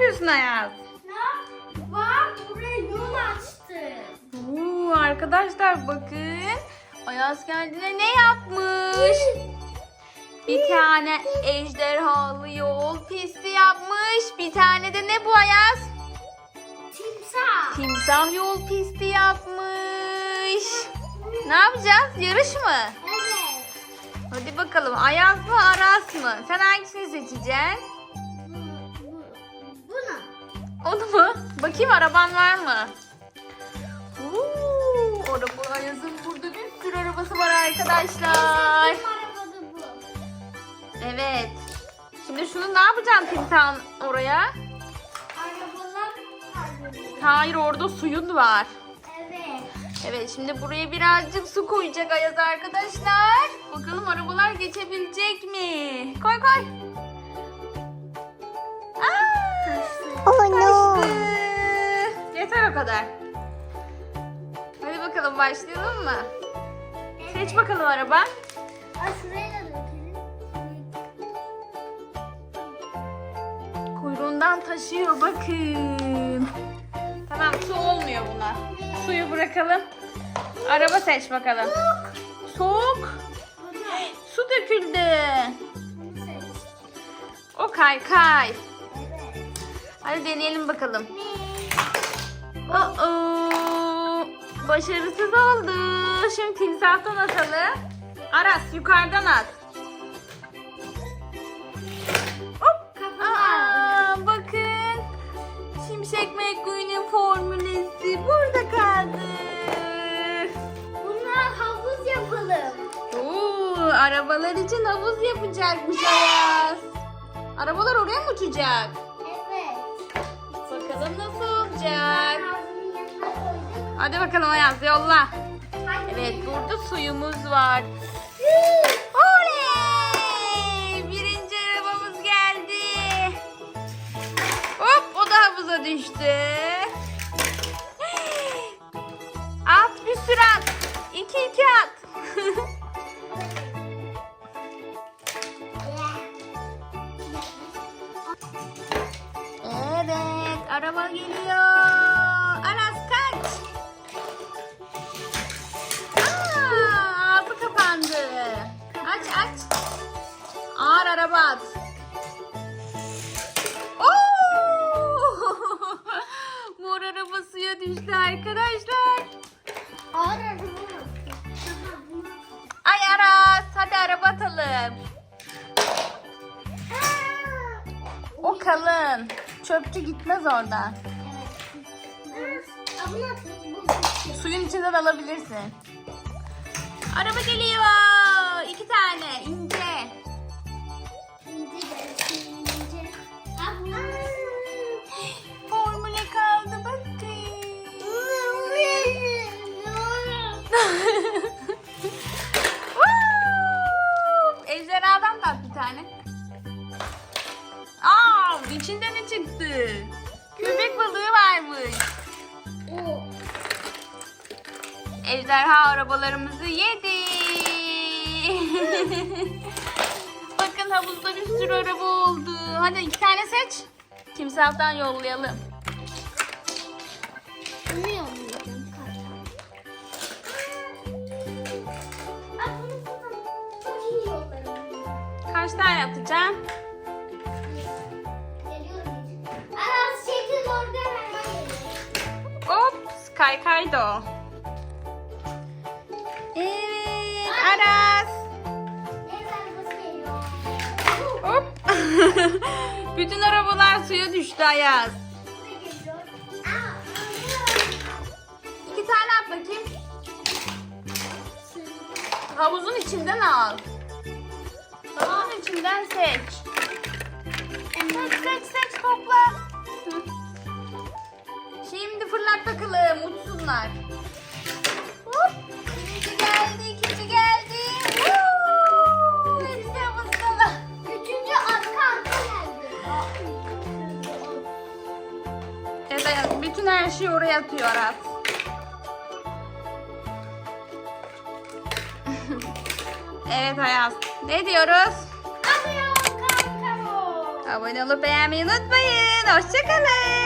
yapıyorsun Ayaz? Ne? Bak buraya yol açtı. Oo, arkadaşlar bakın. Ayaz kendine ne yapmış? Bir tane ejderhalı yol pisti yapmış. Bir tane de ne bu Ayaz? Timsah. Timsah yol pisti yapmış. Ne yapacağız? Yarış mı? Evet. Hadi bakalım Ayaz mı Aras mı? Sen hangisini seçeceksin? Onu mu? Bakayım araban var mı? Oo, araba Ayaz'ın burada bir sürü arabası var arkadaşlar. Evet. Şimdi şunu ne yapacaksın timsahın oraya? Hayır orada suyun var. Evet. Evet şimdi buraya birazcık su koyacak Ayaz arkadaşlar. Bakalım arabalar geçebilecek mi? Koy koy. Aa, Oh no. kaçtı. Yeter o kadar. Hadi bakalım başlayalım mı? Seç bakalım araba. Aa, şuraya da dökelim. Kuyruğundan taşıyor bakın. Tamam su olmuyor buna. Suyu bırakalım. Araba seç bakalım. Soğuk. Su döküldü. O kay kay. Hadi deneyelim bakalım. Ne? Oo, başarısız oldu. Şimdi timsahtan atalım. Aras yukarıdan at. Hop. Aa, bakın. Şimşek McQueen'in formülesi burada kaldı. Bunlar havuz yapalım. Oo, arabalar için havuz yapacakmış Ayaz. Arabalar oraya mı uçacak? Bakalım nasıl olacak. Hadi bakalım Ayaz yolla. Evet burada suyumuz var. Oley! Birinci arabamız geldi. Hop o da havuza düştü. At bir sürü at. İki iki at. araba geliyor. Aras kaç. Aa, ağzı kapandı. Aç aç. Ağır araba at. Oo! Mor araba suya düştü arkadaşlar. Ağır araba. Ay Aras hadi araba atalım. O kalın. Çöpçü gitmez bu- Suyun içinden alabilirsin. Araba geliyor. Aa, içinden ne çıktı? Köpek balığı varmış. Ejderha arabalarımızı yedi. Bakın havuzda bir sürü araba oldu. Hadi iki tane seç. Timsahtan yollayalım. Bunu yollayacağım yollarım. Kaç tane atacağım? Hop, kaykaydı o. Evet, Aras. Hop. Bütün arabalar suya düştü Ayaz. İki tane at bakayım. Havuzun içinden al. Havuzun içinden seç. Seç seç seç topla. Şimdi fırlat bakalım uçsunlar. Hop. Birinci geldi, ikinci geldi. Woo! Hepsi havuzdalar. Üçüncü arka arka geldi. Evet bütün her şeyi oraya atıyor Aras. evet Ayaz. Ne diyoruz? Abone olup beğenmeyi unutmayın. Hoşçakalın.